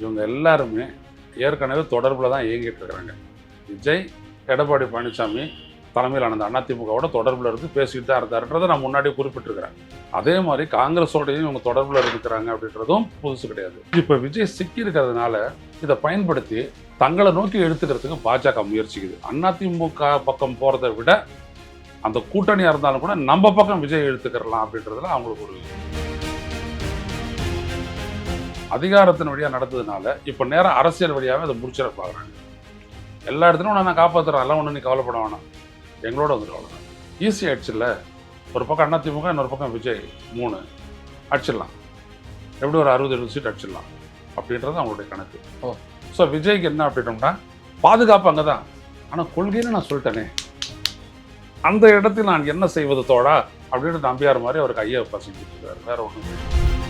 இவங்க எல்லாருமே ஏற்கனவே தொடர்பில் தான் இயங்கிட்டு இருக்கிறாங்க விஜய் எடப்பாடி பழனிசாமி தலைமையிலான அந்த அதிமுகவோட தொடர்பில் இருந்து பேசிக்கிட்டு தான் இருந்தாருன்றதை நான் முன்னாடியே குறிப்பிட்டிருக்கிறேன். அதே மாதிரி காங்கிரஸோடையும் இவங்க தொடர்பில் இருக்கிறாங்க அப்படின்றதும் புதுசு கிடையாது. இப்போ விஜய் சிக்கி இருக்கிறதுனால இதை பயன்படுத்தி தங்களை நோக்கி எடுத்துக்கிறதுக்கு பாஜக முயற்சிக்குது. அதிமுக பக்கம் போகிறத விட அந்த கூட்டணியாக இருந்தாலும் கூட நம்ம பக்கம் விஜய் எடுத்துக்கிறலாம் அப்படின்றதுல அவங்களுக்கு ஒரு அதிகாரத்தின் வழியாக நடந்ததுனால இப்போ நேரம் அரசியல் வழியாகவே அதை முடிச்சிட பார்க்குறாங்க எல்லா இடத்துலையும் நான் காப்பாற்றுறேன் எல்லாம் ஒன்றும் நீ கவலைப்பட வேணாம். எங்களோட வந்துடும் அவ்வளோதான் ஈஸி ஆயிடுச்சுல்ல? ஒரு பக்கம் அதிமுக இன்னொரு பக்கம் விஜய். மூணு. அடிச்சிடலாம். எப்படி ஒரு அறுபது எழுபது சீட் அடிச்சிடலாம். அப்படின்றது அவங்களுடைய கணக்கு. ஓ. ஸோ விஜய்க்கு என்ன அப்படின்னோம்னா பாதுகாப்பு அங்கே தான் ஆனால் கொள்கைன்னு நான் சொல்லிட்டேனே. அந்த இடத்தில் நான் என்ன செய்வது தோழா? அப்படின்னு நம்பியார் மாதிரி அவருக்கு ஐயா பசிக்கிட்டு இருக்காரு. வேற ஒன்றும்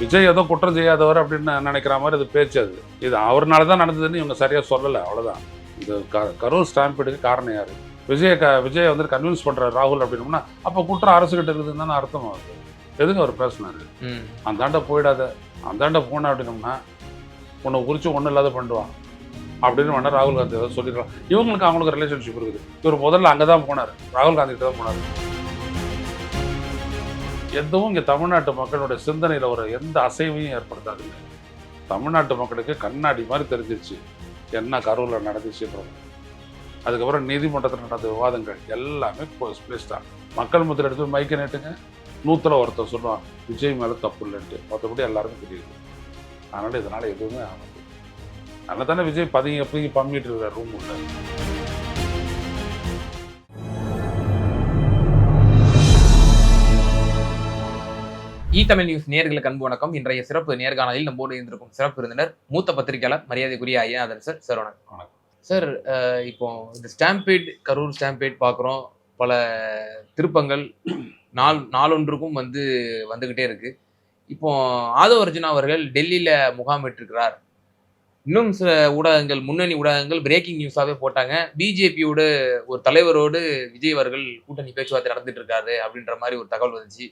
விஜய் ஏதோ குற்றம் செய்யாதவர் அப்படின்னு நினைக்கிற மாதிரி இது பேச்சு அது. இது அவர்னால தான் நடந்ததுன்னு இவங்க சரியாக சொல்லலை அவ்வளோதான் இந்த க கரூர் ஸ்டாம்பீடுக்கு காரணம் யார்? விஜய க விஜய் வந்து கன்வின்ஸ் பண்ணுறாரு ராகுல் அப்படின்னோம்னா அப்போ குற்றம் அரசுகிட்ட இருக்குதுன்னு தானே அர்த்தம் ஆகுது. எதுக்கு அவர் பேசினாரு? அந்தாண்ட போயிடாத. அந்தாண்ட போன அப்படின்னோம்னா உன்னை குறித்து ஒன்றும் இல்லாத பண்ணுவான் அப்படின்னு வேணா ராகுல் காந்தி ஏதாவது சொல்லிடுறான் இவங்களுக்கு அவங்களுக்கு ரிலேஷன்ஷிப் இருக்குது. இவர் முதல்ல அங்கே தான் போனார். ராகுல் காந்தி கிட்ட தான் போனார். எதுவும் இங்கே தமிழ்நாட்டு மக்களுடைய சிந்தனையில் ஒரு எந்த அசைவையும் ஏற்படுத்தாதுங்க. தமிழ்நாட்டு மக்களுக்கு கண்ணாடி மாதிரி தெரிஞ்சிச்சு என்ன கரூரில் நடந்துச்சுன்றது அதுக்கப்புறம் நீதிமன்றத்தில் நடந்த விவாதங்கள் எல்லாமே ஸ்பிளிஸ் தான். மக்கள் மத்தியில் எடுத்து மைக்க நேட்டுங்க. நூற்றில் ஒருத்தர் சொல்லுவான் விஜய் மேலே தப்பு இல்லைன்ட்டு மற்றபடி எல்லாருக்கும் தெரியுது. அதனால் இதனால் எதுவுமே ஆகாது. அதனால தானே விஜய் பதுங்கி பதுங்கி பம்மிட்டு இருக்கிற ரூம் உள்ள. இ தமிழ் நியூஸ் நேர்களுக்கு அன்பு வணக்கம். இன்றைய சிறப்பு நேர்காணலில் நம்மோடு இருந்திருக்கும் சிறப்பு விருந்தினர் மூத்த பத்திரிகையாளர் மரியாதைக்குரிய ஐயாதன் சார் சார் வணக்கம். சார் இப்போ இந்த ஸ்டாம்பேட் கரூர் ஸ்டாம்பேட் பார்க்குறோம் பல திருப்பங்கள் நாள் நாளொன்றுக்கும் வந்து வந்துகிட்டே இருக்கு. இப்போ ஆதவ அர்ஜுனா அவர்கள் டெல்லியில முகாமிட்டிருக்கிறார் இன்னும் சில ஊடகங்கள் முன்னணி ஊடகங்கள் பிரேக்கிங் நியூஸாவே போட்டாங்க. பிஜேபியோட ஒரு தலைவரோடு விஜய் அவர்கள் கூட்டணி பேச்சுவார்த்தை நடந்துட்டு இருக்காரு அப்படின்ற மாதிரி ஒரு தகவல் வந்துச்சு.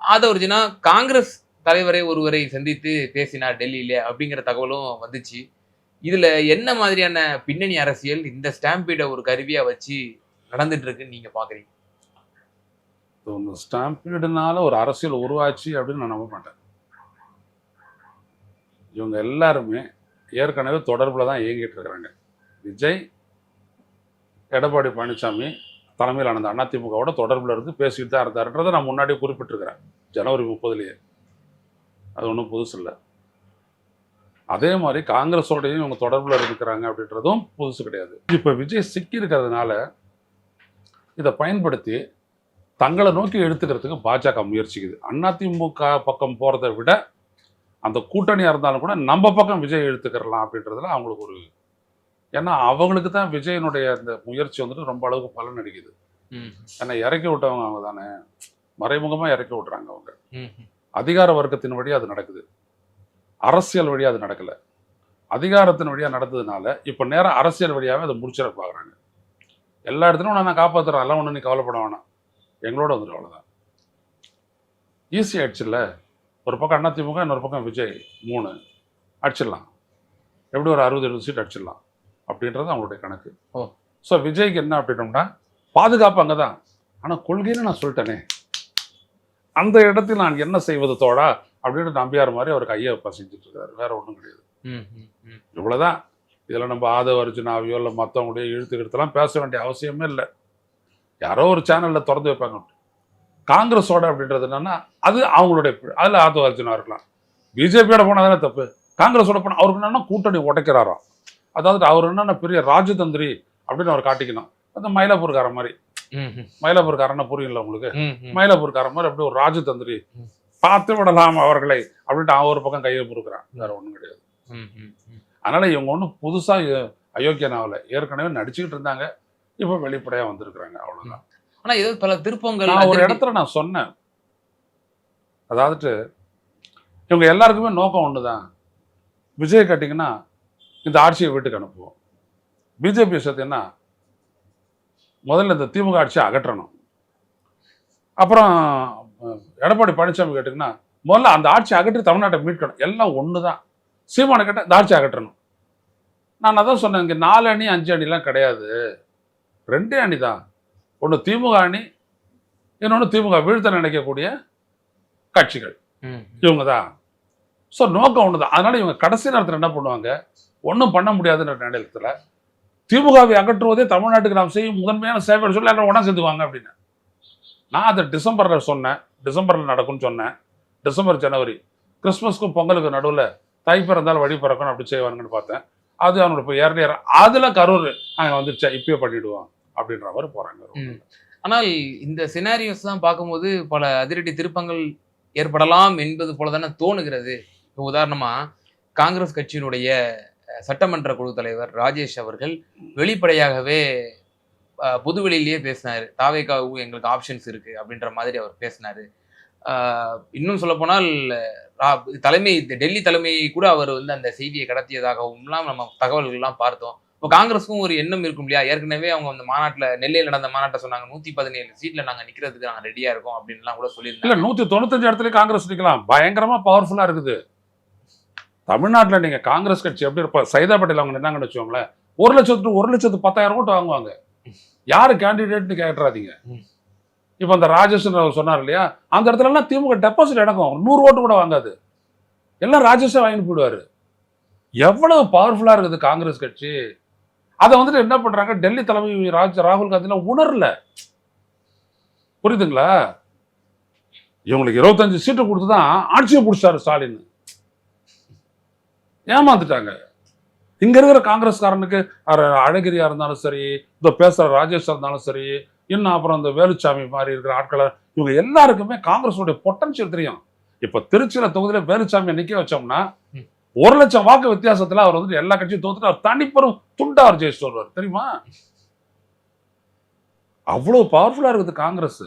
ஆதவர்ஜுனா காங்கிரஸ் தலைவரை ஒருவரை சந்தித்து பேசினார் டெல்லியில அப்படிங்கிற தகவலும் வந்துச்சு. இதுல என்ன மாதிரியான பின்னணி அரசியல் இந்த ஸ்டாம்பீடை ஒரு கருவியா வச்சு நடந்துட்டு இருக்குன்னு நீங்க பாக்குறீங்க? ஸ்டாம்பீடுனால ஒரு அரசியல் உருவாச்சு அப்படின்னு நான் நம்ப மாட்டேன் இவங்க எல்லாருமே ஏற்கனவே தொடர்பில் தான் இயங்கிட்டு இருக்கிறாங்க. விஜய் எடப்பாடி பழனிசாமி தலைமையிலான அந்த அதிமுகவோட தொடர்பில் இருந்து பேசிட்டு தான் இருந்தாருன்றதை நான் முன்னாடியே குறிப்பிட்டிருக்கிறேன். ஜனவரி முப்பதுலேயே. அது ஒன்றும் புதுசு இல்லை. அதே மாதிரி காங்கிரஸோடையும் இவங்க தொடர்பில் இருக்கிறாங்க அப்படின்றதும் புதுசு கிடையாது. இப்போ விஜய் சிக்கி இருக்கிறதுனால இதை பயன்படுத்தி தங்களை நோக்கி எடுத்துக்கிறதுக்கு பாஜக முயற்சிக்குது. அதிமுக பக்கம் போகிறத விட அந்த கூட்டணியாக இருந்தாலும் கூட நம்ம பக்கம் விஜய் எடுத்துக்கிறலாம் அப்படின்றதுல அவங்களுக்கு ஒரு ஏன்னா அவங்களுக்கு தான் விஜயனுடைய அந்த முயற்சி வந்துட்டு ரொம்ப அளவுக்கு பலன் அடிக்குது ஏன்னா இறக்கி விட்டவங்க அவங்க தானே. மறைமுகமாக இறக்கி விட்றாங்க அவங்க. அதிகார வர்க்கத்தின் வழியாக அது நடக்குது. அரசியல் வழியாக அது நடக்கலை. அதிகாரத்தின் வழியாக நடந்ததுனால இப்போ நேரம் அரசியல் வழியாகவே அதை முடிச்சிட பார்க்குறாங்க எல்லா இடத்துலையும் உன்னை நான் காப்பாற்றுறேன் எல்லாம் ஒன்றும் நீ கவலைப்பட வேணாம். எங்களோட வந்துடும் அவ்வளோதான் ஈஸி ஆயிடுச்சுல்ல? ஒரு பக்கம் அதிமுக இன்னொரு பக்கம் விஜய். மூணு. அடிச்சிடலாம். எப்படி ஒரு அறுபது எழுபது சீட் அடிச்சிடலாம். அப்படின்றது அவங்களுடைய கணக்கு. ஓ. ஸோ விஜய்க்கு என்ன அப்படின்னோம்னா பாதுகாப்பு அங்கே தான் ஆனால் கொள்கைன்னு நான் சொல்லிட்டேனே. அந்த இடத்தில் நான் என்ன செய்வது தோழா அப்படின்னு நம்பியார் மாதிரி அவருக்கு ஐயா பசிச்சுட்டு இருக்காரு. வேற ஒன்றும் கிடையாது. இவ்வளவுதான். இதில் நம்ம ஆதவ அர்ஜுனாவையோ இல்லை மற்றவங்களுடைய இழுத்துக்கிட்டலாம் பேச வேண்டிய அவசியமே இல்லை. யாரோ ஒரு சேனலில் திறந்து வைப்பாங்க காங்கிரஸோட அப்படின்றது என்னன்னா அது அவங்களுடைய அதில் ஆதவ அர்ஜுனா இருக்கலாம். பிஜேபியோட போனால் தானே தப்பு. காங்கிரஸோட போனால் அவருக்கு என்னன்னா கூட்டணி உடைக்கிறாராம். அதாவது அவர் என்னன்னா பெரிய ராஜதந்திரி அப்படின்னு அவர் காட்டிக்கணும். அந்த மயிலாப்பூர்காரன் மாதிரி. மயிலாப்பூர்காரன்னா புரியும்ல உங்களுக்கு? மயிலாப்பூர்காரன் மாதிரி அப்படியே ஒரு ராஜதந்திரி. பார்த்து விடலாம் அவர்களை அப்படின்ட்டு அவன் ஒரு பக்கம் கையை பொறுக்கிறான் வேற ஒன்றும் கிடையாது. அதனால இவங்க ஒன்றும் புதுசாக அயோக்கியன் ஆகல ஏற்கனவே நடிச்சுக்கிட்டு இருந்தாங்க. இப்போ வெளிப்படையாக வந்திருக்கிறாங்க. அவ்வளோதான் ஆனா ஏதோ பல திருப்பங்கள் நான் ஒரு இடத்துல நான் சொன்னேன். அதாவது இவங்க எல்லாருக்குமே நோக்கம் ஒன்று தான் விஜய் கேட்டிங்கன்னா இந்த ஆட்சியை வீட்டுக்கு அனுப்புவோம். பிஜேபி விஷயத்தின்னா முதல்ல இந்த திமுக ஆட்சியை அகற்றணும். அப்புறம் எடப்பாடி பழனிசாமி கேட்டிங்கன்னா முதல்ல அந்த ஆட்சி அகற்றி தமிழ்நாட்டை மீட்கணும். எல்லாம் ஒன்று தான் சீமானை கேட்டால் இந்த ஆட்சி அகற்றணும். நான் அதான் சொன்னேன் இங்கே நாலு அணி அஞ்சு அணிலாம் கிடையாது. ரெண்டே அணி தான் ஒன்று திமுக அணி இன்னொன்று திமுக வீழ்த்த நினைக்கக்கூடிய கட்சிகள். இவங்க தான் ஸோ நோக்கம் ஒன்று தான் அதனால இவங்க கடைசி நேரத்தில் என்ன பண்ணுவாங்க? ஒன்றும் பண்ண முடியாதுன்ற நிலையத்தில் திமுகவை அகற்றுவதே தமிழ்நாட்டுக்கு நாம் செய்யும் முதன்மையான சேவை சொல்லி எல்லாரும் ஒன்றா சேர்ந்துவாங்க அப்படின்னு. நான் அதை டிசம்பரில் சொன்னேன். டிசம்பரில் நடக்கும்னு சொன்னேன். டிசம்பர் ஜனவரி. கிறிஸ்மஸ்க்கும் பொங்கலுக்கு நடுவில் தை பிறந்தால் வழி பிறக்கணும் அப்படி செய்வாங்கன்னு பார்த்தேன். அது அவனோட இப்போ ஏர்லியர் அதில் கரூர் அங்கே வந்துருச்சா இப்பயே பண்ணிவிடுவோம் அப்படின்ற மாதிரி போகிறாங்க ஆனால் இந்த சினாரியோஸ் தான் பார்க்கும்போது பல அதிரடி திருப்பங்கள் ஏற்படலாம் என்பது போல தானே தோணுகிறது. இப்போ உதாரணமா காங்கிரஸ் கட்சியினுடைய சட்டமன்ற குழு தலைவர் ராஜேஷ் அவர்கள் வெளிப்படையாகவே அஹ், பொதுவெளியிலேயே பேசினாரு. தாவேக்காவுக்கு எங்களுக்கு ஆப்ஷன்ஸ் இருக்கு அப்படின்ற மாதிரி அவர் பேசினாரு. ஆஹ், இன்னும் சொல்லப்போனால் தலைமை டெல்லி தலைமை கூட அவர் வந்து அந்த செய்தியை கடத்தியதாகவும்லாம் நம்ம தகவல்கள்லாம் பார்த்தோம். இப்போ காங்கிரஸுக்கும் ஒரு எண்ணம் இருக்கும் இல்லையா? ஏற்கனவே அவங்க அந்த மாநாட்டில் நெல்லையில் நடந்த மாநாட்டை சொன்னாங்க நூத்தி பதினேழு சீட்ல நாங்க நிற்கிறதுக்கு நாங்க ரெடியா இருக்கோம் அப்படின்லாம் கூட சொல்லியிருந்தோம் இல்லை நூத்தி தொண்ணூத்தஞ்சு இடத்துல காங்கிரஸ் நிக்கலாம். பயங்கரமா பவர்ஃபுல்லா இருக்குது. தமிழ்நாட்டுல நீங்க காங்கிரஸ் கட்சி எப்படி இருப்ப? சைதா பட்டேல் அவங்க நின்னாங்கன்னு வச்சுக்கோங்களேன். ஒரு லட்சத்து ஒரு லட்சத்து பத்தாயிரம் ஓட்டு வாங்குவாங்க. யாரு கேண்டிடேட்னு கேட்டுறாதீங்க. இப்போ அந்த ராஜேஷன் சொன்னார் இல்லையா? அந்த இடத்துல எல்லாம் திமுக டெபாசிட் ஒரு நூறு ஓட்டு கூட வாங்காது. எல்லாம் ராஜேஷே வாங்கிட்டு போயிடுவாரு. எவ்வளவு பவர்ஃபுல்லா இருக்குது காங்கிரஸ் கட்சி. அதை வந்துட்டு என்ன பண்றாங்க? டெல்லி தலைமை ராஜ் ராகுல் காந்திலாம் உணரல. புரியுதுங்களா? இவங்களுக்கு இருபத்தஞ்சு சீட்டு கொடுத்து தான் ஆட்சியை பிடிச்சாரு ஸ்டாலின். ஏமாந்துட்டாங்க. இங்க இருக்கிற காங்கிரஸ்காரனுக்கு அழகிரியா இருந்தாலும் சரி இந்த பேசுற ராஜேஷ் இருந்தாலும் சரி இன்னும் அப்புறம் இந்த வேலுச்சாமி மாதிரி இருக்கிற ஆட்களை இவங்க எல்லாருக்குமே காங்கிரஸோட பொட்டன்ஷியல் தெரியும். இப்ப திருச்சியில தொகுதியில வேலுச்சாமியை நிக்க வச்சோம்னா. ஒரு லட்சம் வாக்கு வித்தியாசத்துல அவர் வந்து எல்லா கட்சியும் தோத்துட்டு அவர் தனிப்பெரும் துண்டா அவர் ஜெயிச்சுட்டு வருவார். தெரியுமா? அவ்வளவு பவர்ஃபுல்லா இருக்குது காங்கிரஸ்.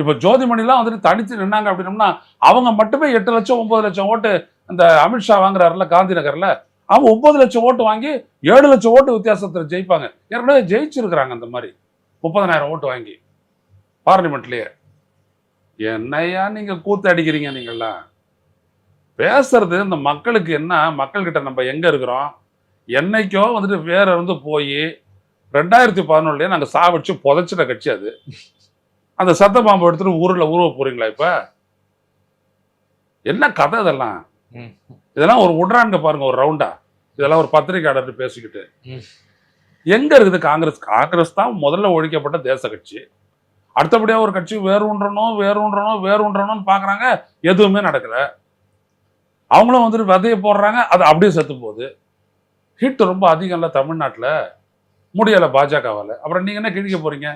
இப்ப ஜோதிமணிலாம் வந்துட்டு தனித்து நின்னாங்க அப்படின்னம்னா அவங்க மட்டுமே எட்டு லட்சம் ஒன்பது லட்சம் ஓட்டு அந்த அமித்ஷா வாங்குறாருல காந்தி நகர்ல அவங்க ஒன்பது லட்சம் ஓட்டு வாங்கி ஏழு லட்சம் ஓட்டு வித்தியாசத்தில் ஜெயிப்பாங்க. ஏற்கனவே ஜெயிச்சிருக்கிறாங்க அந்த மாதிரி. முப்பதனாயிரம் ஓட்டு வாங்கி பார்லிமெண்ட்லேயே. என்னையா நீங்கள் கூத்து அடிக்கிறீங்க நீங்கள்லாம்? பேசுறது இந்த மக்களுக்கு என்ன? மக்கள்கிட்ட நம்ம எங்க இருக்கிறோம்? என்னைக்கோ வந்துட்டு வேற இருந்து போய் ரெண்டாயிரத்தி பதினொன்றுலேயே நாங்கள் சாவடிச்சு புதைச்சிட்ட கட்சி அது. அந்த சத்த பாம்பு எடுத்துகிட்டு ஊரில் உருவ போகிறீங்களா இப்போ? என்ன கதை இதெல்லாம்? இதெல்லாம் ஒரு உட்றாங்க பாருங்க ஒரு ரவுண்டா இதெல்லாம் ஒரு பத்திரிகையாளர் பேசிக்கிட்டு. எங்க இருக்குது காங்கிரஸ்? காங்கிரஸ் தான் முதல்ல ஒழிக்கப்பட்ட தேச கட்சி. அடுத்தபடியா ஒரு கட்சி வேறுன்றணும் வேறுன்றணும் வேறுன்றணும்னு பாக்குறாங்க எதுவுமே நடக்கல. அவங்களும் வந்துட்டு விதைய போடுறாங்க அது அப்படியே செத்து போகுது. ஹிட் ரொம்ப அதிகம் இல்லை தமிழ்நாட்டுல. முடியல பாஜகவால. அப்புறம் நீங்க என்ன கிழிக்க போறீங்க?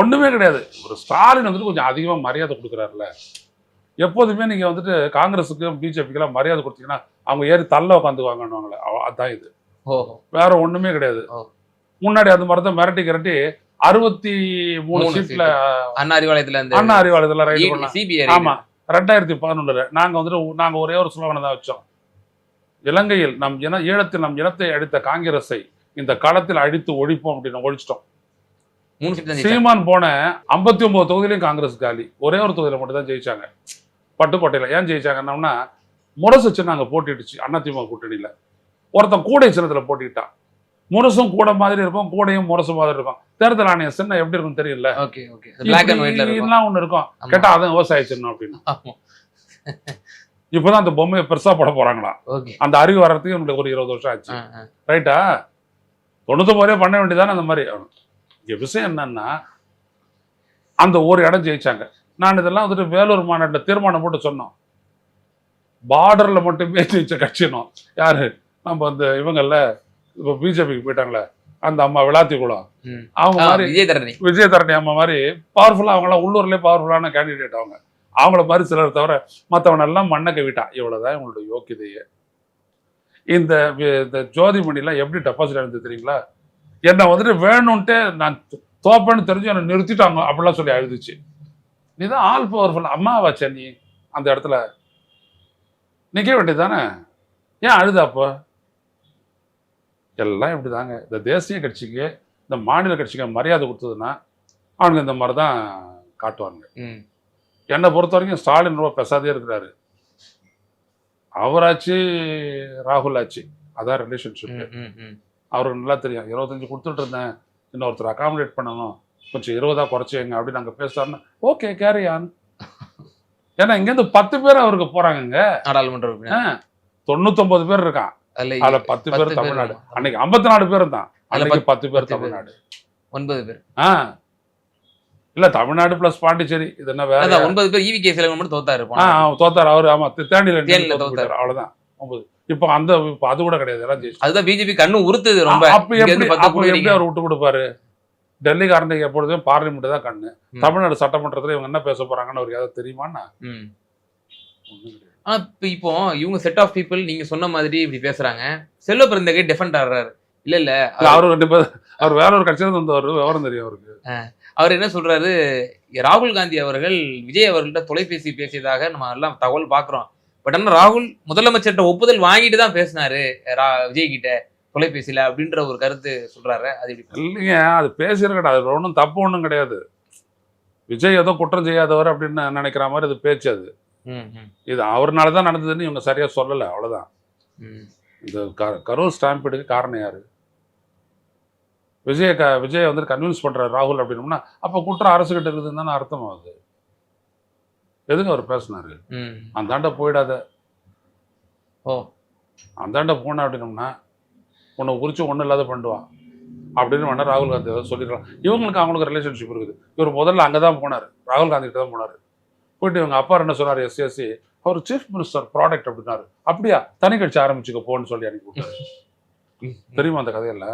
ஒண்ணுமே கிடையாது. ஒரு ஸ்டாலின் வந்துட்டு கொஞ்சம் அதிகமா மரியாதை கொடுக்குறாருல. எப்போதுமே நீங்க வந்துட்டு காங்கிரஸுக்கும் பிஜேபிக்கெல்லாம் மரியாதை கொடுத்தீங்கன்னா அவங்க ஏறி தள்ள உட்காந்துக்குவாங்கன்னு அதான் இது. வேற ஒண்ணுமே கிடையாது. முன்னாடி அது மாதிரி தான் மிரட்டி கிரட்டி அறுபத்தி மூணு சீட்ல அண்ணா அறிவாலயத்துல அண்ணா அறிவாலயத்தில் ரைடு பண்ண சிபிஐ ஆமா. ரெண்டாயிரத்தி பதினொன்றுல நாங்க வந்துட்டு நாங்க ஒரே ஒரு ஸ்லோகனை தான் வச்சோம். இலங்கையில் நம் இன ஈழத்தில் நம் இனத்தை அழித்த காங்கிரஸை இந்த களத்தில் அழித்து ஒழிப்போம் அப்படின்னு ஒழிச்சிட்டோம். சீமான் போன ஐம்பத்தி ஒன்பது தொகுதியிலையும் காங்கிரஸ் காலி. ஒரே ஒரு தொகுதியில மட்டும் தான் ஜெயிச்சாங்க. பட்டுக்கோட்டையில ஏன் ஜெயிச்சாங்கன்னா முரசு அங்க போட்டிடுச்சு அதிமுக கூட்டணியில. ஒருத்தன் கூடை சின்னத்துல போட்டிட்டான் முரசும் கூட மாதிரி இருக்கும் கூடையும் முரசு மாதிரி இருக்கும். தேர்தல் ஆணையம் சின்னம் எப்படி இருக்கும் தெரியல. Okay okay. பிளாக் அண்ட் ஒயிட்ல இருக்கும். ஒண்ணு இருக்கும். ஆமா. கேட்டா அதான் விவசாய சின்னம் அப்படின்னு. இப்பதான் அந்த பொம்மையை பெருசா போட போறாங்களா அந்த அறிவு வர்றதுக்கு இவங்களுக்கு ஒரு இருபது வருஷம் ஆச்சு. ரைட்டா? தொண்ணூத்தொம்பதுலேயே பண்ண வேண்டியதானே அந்த மாதிரி. இங்க விஷயம் என்னன்னா அந்த ஒரு இடம் ஜெயிச்சாங்க. நான் இதெல்லாம் வந்துட்டு வேலூர் மாநாட்டில் தீர்மானம் போட்டு சொன்னோம். பார்டர்ல மட்டுமே ஜெயிச்ச கட்சினோம் யாரு? நம்ம அந்த இவங்கல்ல இப்போ பிஜேபிக்கு போயிட்டாங்களே அந்த அம்மா விளாத்தி குளம். அவங்க மாதிரி விஜயதரணி. விஜயதரணி அம்மா மாதிரி பவர்ஃபுல்லாக அவங்களாம் உள்ளூர்லேயே பவர்ஃபுல்லான கேண்டிடேட் அவங்க. அவங்கள மாதிரி சிலர் தவிர மற்றவனெல்லாம் மண்ணை கவிட்டான் இவ்வளவுதான் இவங்களோட யோக்கியதையே. இந்த இந்த ஜோதிமணிலாம் எப்படி டெபாசிட் ஆனது தெரியுங்களா? என்னை வந்துட்டு வேணும்ன்ட்டு நான் தோப்பேன்னு தெரிஞ்சு என்னை நிறுத்திட்டாங்க. அப்படிலாம் சொல்லி அழுதுச்சு. நீ தான் ஆல் பவர்ஃபுல் அம்மாவாச்சே நீ அந்த இடத்துல நிற்க வேண்டியது தானே ஏன் அழுத அப்போ? எல்லாம் இப்படி தாங்க இந்த தேசிய கட்சிக்கு இந்த மாநில கட்சிக்கு மரியாதை கொடுத்ததுன்னா அவனுங்க இந்த மாதிரி தான் காட்டுவாங்க. என்னை பொறுத்த வரைக்கும் ஸ்டாலின் ரொம்ப பெசாதே இருக்கிறாரு. அவராச்சு ராகுல் ஆச்சு. அதான் ரிலேஷன்ஷிப். அவருக்கு நல்லா தெரியும். இருபத்தஞ்சு கொடுத்துட்டு இருந்தேன். இன்னொருத்தர் அகாமடேட் பண்ணணும். கொஞ்சம் இருபதா குறைச்சிங்க அப்படின்னு நாங்கள் பேசுறாருன்னா ஓகே கேரி ஆன் ஏன்னா இங்கேருந்து பத்து பேர் அவருக்கு போறாங்கங்க. நாடாளுமன்ற உறுப்பினர். தொண்ணூத்தொன்பது பேர் இருக்கான். அதுல பத்து பேர் தமிழ்நாடு. அன்னைக்கு ஐம்பத்தி நாலு பேர் தான் அன்னைக்கு பத்து பேர். தமிழ்நாடு. ஒன்பது பேர். ஆ. இல்ல தமிழ்நாடு பிளஸ் பாண்டிச்சேரி இது என்ன வேற? ஒன்பது பேர் ஈவி கேஸ்ல மட்டும் தோத்தாரு ஆ போன ஆ, தோத்தார் அவரு ஆமா தேனியில தோத்தாரு. அவ்வளவுதான். ஒன்பது. இப்போ அந்த அது கூட கிடையாது எல்லாம் அதுதான் பிஜேபி கண்ணு உறுத்துது ரொம்ப. அப்ப எப்படி. அவர் விட்டு கொடுப்பாரு? டெல்லிக்காரனுக்கு எப்பொழுதும் பார்லிமெண்ட் தான் கண்ணு. தமிழ்நாடு சட்டமன்றத்துல இவங்க என்ன பேச போறாங்கன்னு அவருக்கு ஏதாவது தெரியுமாண்ணா. ஆனா இப்ப இப்போ இவங்க செட் ஆஃப் பீப்புள் நீங்க சொன்ன மாதிரி இப்படி பேசுறாங்க. செல்வ பிறந்தகை டிஃபெண்ட் ஆடுறாரு இல்ல இல்ல. அவரு ரெண்டு பேர் அவர் வேற ஒரு கட்சியில வந்தவர் விவரம் தெரியும் அவருக்கு. அவர் என்ன சொல்றாரு? ராகுல் காந்தி அவர்கள் விஜய் அவர்கள்ட்ட தொலைபேசி பேசியதாக நம்ம எல்லாம் தகவல் பாக்குறோம். பட் ஆனா ராகுல் முதலமைச்சர்கிட்ட ஒப்புதல் வாங்கிட்டு தான் பேசினாரு விஜய் கிட்ட தொலைபேசியில அப்படின்ற ஒரு கருத்து சொல்றாரு. அது இல்லைங்க அது பேசியிருக்கட்டும் அது ஒன்றும் தப்பு ஒன்றும் கிடையாது. விஜய் ஏதோ குற்றம் செய்யாதவர் அப்படின்னு நினைக்கிற மாதிரி அது பேச்சு அது. இது அவர்னால தான் நடந்ததுன்னு இவங்க சரியா சொல்லலை அவ்வளவுதான். ம். இந்த க- கரூர் ஸ்டாம்பீடுக்கு காரணம் யாரு? விஜய க விஜய் வந்துட்டு கன்வின்ஸ் பண்றாரு ராகுல் அப்படின்னோம்னா அப்ப குற்றம் அரசு கிட்ட இருக்குதுன்னு தானே அர்த்தம் ஆகுது எதுக்கு அவர் பேசினாரு? ம். அந்தாண்ட போயிடாத. ஓ. அந்தாண்ட போன அப்படின்னோம்னா உன்னை குறித்து ஒன்றும் இல்லாத பண்ணுவான் அப்படின்னு வேணா ராகுல் காந்தி ஏதாவது சொல்லிடலாம் இவங்களுக்கு அவங்களுக்கு ரிலேஷன்ஷிப் இருக்குது. இவர் முதல்ல அங்கே தான் போனார். ராகுல் காந்தி கிட்ட தான் போனார். போயிட்டு இவங்க அப்பா என்ன சொன்னார்? எஸ்எஸ்சி அவர் சீஃப் மினிஸ்டர் ப்ராடக்ட் அப்படின்னாரு. அப்படியா? தனி கட்சி ஆரம்பிச்சுக்க போன்னு சொல்லி அனுப்பி விட்டாரு. தெரியுமா அந்த கதையில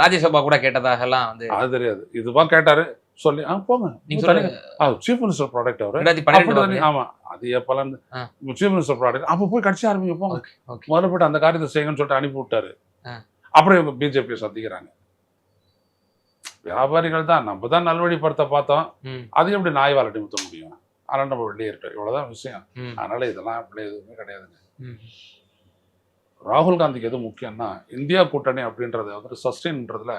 ராஜ்யசபா கூட கேட்டதாக எல்லாம் வந்து அது தெரியாது. இதுதான் கேட்டாரு. சொல்லி ஆ போங்க. நீங்க சீஃப் மினிஸ்டர் ப்ராடக்ட் அவரு. ஆமா. அது எப்பலாம் ஆ. சீஃப் மினிஸ்டர் ப்ராடக்ட் அப்போ போய் கட்சி ஆரம்பிங்க போங்க. முதல்ல போயிட்டு அந்த காரியத்தை செய்யுங்கன்னு சொல்லிட்டு அனுப்பி விட்டாரு. அப்புறம் இவங்க பிஜேபியை சந்திக்கிறாங்க. வியாபாரிகள் தான். நம்ம தான் நல்வழிப்படுத்த பார்த்தோம். ம், அது எப்படி நாய் வாழட்டி முத்த முடியும்? அதனால நம்ம வெளியேறிட்டோம் இவ்வளவுதான் விஷயம். ம், அதனால இதெல்லாம் அப்படி எதுவுமே கிடையாதுங்க. ராகுல் காந்திக்கு எது முக்கியம்னா இந்தியா கூட்டணி அப்படின்றத வந்து சஸ்டெயின்றதுல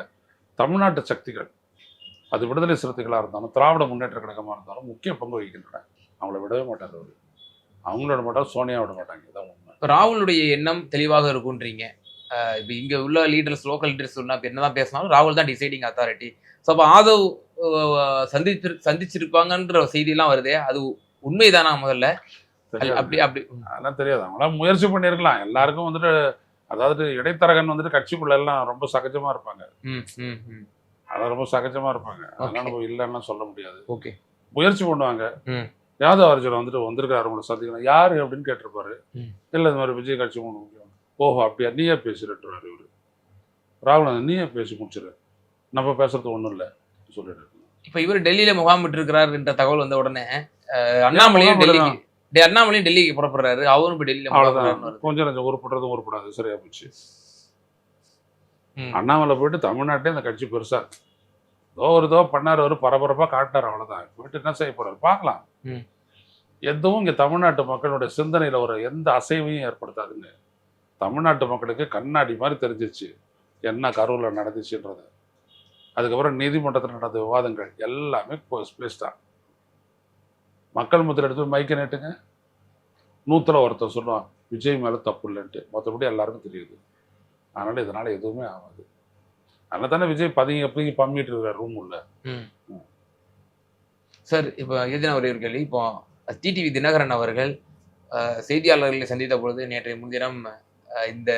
தமிழ்நாட்டு சக்திகள் அது விடுதலை சிறுத்தைகளாக இருந்தாலும் திராவிட முன்னேற்ற கழகமாக இருந்தாலும் முக்கிய பங்கு வகிக்கின்றன. அவங்கள விடவே மாட்டார் அவர். அவங்கள விட மாட்டார் சோனியா விட மாட்டாங்க. இதான் உண்மை. ராகுலுடைய எண்ணம் தெளிவாக இருக்குன்றீங்க இப்ப இங்க உள்ள லீடர்ஸ் லோக்கல் லீடர்ஸ் சொன்னா இப்ப என்னதான் பேசினாலும் ராகுல் தான் டிசைடிங் அத்தாரிட்டி ஸோ அப்போ ஆதவ் சந்திச்சு சந்திச்சிருப்பாங்கன்ற செய்தியெல்லாம் வருதே. அது உண்மைதானா முதல்ல. அப்படி அப்படி அதெல்லாம் தெரியாது. அவங்களாம் முயற்சி பண்ணியிருக்கலாம் எல்லாருக்கும் வந்துட்டு அதாவது இடைத்தரகன் வந்துட்டு கட்சிக்குள்ள எல்லாம் ரொம்ப சகஜமா இருப்பாங்க. அதெல்லாம் ரொம்ப சகஜமா இருப்பாங்க. அதெல்லாம். நம்ம இல்லைன்னா சொல்ல முடியாது. ஓகே. முயற்சி பண்ணுவாங்க. யாதவ் அர்ஜுன் வந்துட்டு வந்திருக்காரு உங்களை சந்திக்கணும். யாரு அப்படின்னு கேட்டிருப்பாரு. இல்ல இந்த மாதிரி விஜய் கட்சி ஒன்று ஓஹோ அப்படியா? நீயே பேசிட்டுருவாரு இவரு. ராகுல் நீயே பேசி முடிச்சிரு நம்ம பேசுறது ஒண்ணும் இல்லை சொல்லிட்டு இப்ப இவர் டெல்லியில முகாமிட்டு இருக்கிறார் என்ற தகவல் வந்த உடனே அண்ணாமலையும்? டெல்லிக்கு அண்ணாமலையும் டெல்லிக்கு புறப்படுறாரு. அவரும் இப்ப டெல்லியில முகாமிடுறாரு. கொஞ்சம் கொஞ்சம் உருப்படுறதும் உருப்படாது. சரியா போச்சு. அண்ணாமலை போயிட்டு தமிழ்நாட்டிலே இந்த கட்சி பெருசா ஏதோ ஒரு இதோ பண்ணார் ஒரு பரபரப்பா காட்டினார் அவ்வளவுதான். போயிட்டு என்ன செய்ய போறாரு? பார்க்கலாம். எதுவும் இங்க தமிழ்நாட்டு மக்களுடைய சிந்தனையில ஒரு எந்த அசைவையும் ஏற்படுத்தாதுங்க தமிழ்நாட்டு மக்களுக்கு கண்ணாடி மாதிரி தெரிஞ்சிச்சு என்ன கரூர்ல நடந்துச்சுன்றது. அதுக்கப்புறம் நீதிமன்றத்தில் நடந்த விவாதங்கள் எல்லாமே ஸ்பிளேஸ் தான். மக்கள் முத்திர எடுத்து மைக்க நேட்டுங்க. நூத்துல ஒருத்தர் சொல்லுவான் விஜய் மேல தப்பு இல்லைன்ட்டு. மற்றபடி எல்லாருக்கும் தெரியுது. அதனால இதனால எதுவுமே ஆகாது. அதனால தானே விஜய் பதுங்கி பதுங்கி பம்மிட்டு இருக்காரு ரூம் உள்ள. ம். சார் இப்போ ஒரு கேள்வி இப்போ டிடிவி தினகரன் அவர்கள் செய்தியாளர்களை சந்தித்த பொழுது நேற்றைய முன்தினம் இந்த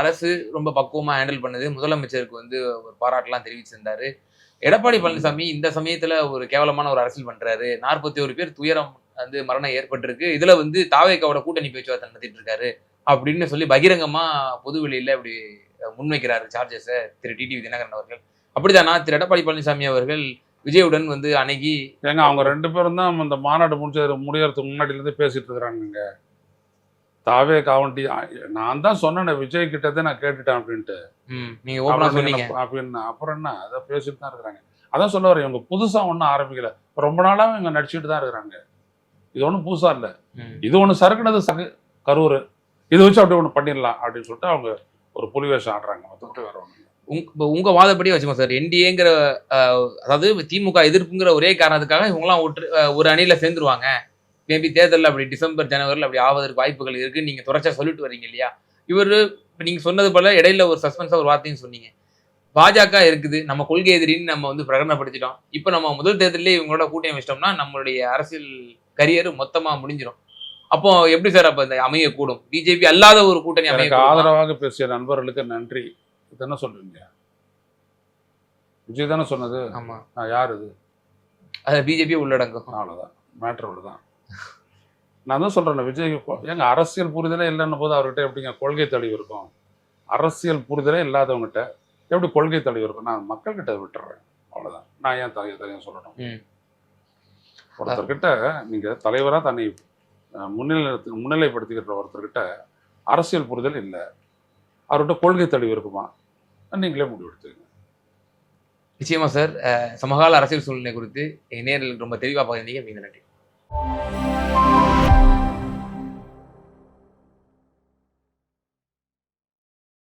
அரசு ரொம்ப பக்குவமா ஹேண்டில் பண்ணுது. முதலமைச்சருக்கு வந்து ஒரு பாராட்டுலாம் தெரிவிச்சிருந்தாரு. எடப்பாடி பழனிசாமி இந்த சமயத்துல ஒரு கேவலமான ஒரு அரசியல் பண்றாரு. நாற்பத்தி ஒரு பேர் துயரம் வந்து மரணம் ஏற்பட்டிருக்கு. இதுல வந்து தாவேக்காவோட கூட்டணி பேச்சுவார்த்தை நடத்திட்டு இருக்காரு அப்படின்னு சொல்லி பகிரங்கமா பொதுவெளியில இப்படி முன்வைக்கிறாரு சார்ஜஸை திரு டிடிவி தினகரன் அவர்கள். அப்படித்தானா திரு எடப்பாடி பழனிசாமி அவர்கள் விஜயுடன் வந்து அணுகி ஏங்க அவங்க ரெண்டு பேரும் தான் இந்த மாநாடு முடிச்சது முடியறதுக்கு முன்னாடில இருந்து பேசிட்டு இருக்கிறாங்க தாவே காவண்டி நான் தான் சொன்னேன் விஜய் கிட்டதே நான் கேட்டுட்டேன் அப்படின்ட்டு. நீங்க ஓப்பனா சொன்னீங்க. அப்படின்னு அப்புறம் என்ன அதை பேசிட்டு தான் இருக்கிறாங்க. அதான் சொல்ல வரேன் இவங்க புதுசா ஒன்றும் ஆரம்பிக்கல. ரொம்ப நாளாவே இவங்க நடிச்சுட்டு தான் இருக்கிறாங்க. இது ஒன்றும் புதுசா இல்லை. இது ஒன்று சறுக்குனது சகு கரூர். இது வச்சு அப்படி ஒன்று பண்ணிடலாம் அப்படின்னு சொல்லிட்டு அவங்க ஒரு புலி வேஷம் ஆடுறாங்க. மற்றபடி வேற ஒன்று உங்க- இப்ப உங்க வாதப்படி வச்சுக்கோங்க சார். என்டிஏங்கிற அதாவது திமுக எதிர்ப்புங்கிற ஒரே காரணத்துக்காக அஹ், ஒரு அணியில சேர்ந்துருவாங்க. மேபி தேர்தலில் அப்படி டிசம்பர் ஜனவரியில் அப்படி ஆவதற்கு வாய்ப்புகள் இருக்கு. நீங்க தொடர்ச்சியா சொல்லிட்டு வர்றீங்க இல்லையா? இவர் இப்போ நீங்க சொன்னது போல இடையில ஒரு சஸ்பென்ஸா ஒரு வார்த்தையும் சொன்னீங்க. பாஜக இருக்குது. நம்ம கொள்கை எதிரின்னு நம்ம வந்து பிரகடனப்படுத்திட்டோம். இப்போ நம்ம முதல் தேர்தலே இவங்களோட கூட்டணி வச்சிட்டோம்னா நம்மளுடைய அரசியல் கரியர் மொத்தமா முடிஞ்சிடும் அப்போ எப்படி சார் அப்ப இந்த அமைய கூடும் பிஜேபி அல்லாத ஒரு கூட்டணி அமைய? ஆதரவாக பேசிய நண்பர்களுக்கு நன்றி. என்ன சொல்றீங்க? விஜய் தானே சொன்னது? ஆமா. நான் யார் இது? அது பிஜேபி உள்ளடங்கும். அவ்வளோதான் மேட்ரு அவ்வளோதான் நான் தான் சொல்கிறேன் விஜய் ஏங்க அரசியல் புரிதலே இல்லைன்னும் போது அவர்கிட்ட எப்படிங்க கொள்கை தெளிவு இருக்கும்? அரசியல் புரிதலே இல்லாதவங்ககிட்ட எப்படி கொள்கை தெளிவு இருக்கும்? நான் மக்கள்கிட்ட விட்டுறேன். அவ்வளோதான் நான் ஏன் தகைய தகைய சொல்லணும். ஒருத்தர்கிட்ட நீங்கள் தலைவராக தன்னை முன்னிலை முன்னிலைப்படுத்திக்கிற ஒருத்தர்கிட்ட அரசியல் புரிதல் இல்லை. அவர்கிட்ட கொள்கை தெளிவு இருக்குமா? நீங்களே முடிவெடுத்துங்க நிச்சயமா சார். சமகால அரசியல் சூழ்நிலை குறித்து நேரில் ரொம்ப தெளிவாக பகிர்ந்தீங்க. மிக நன்றி. Música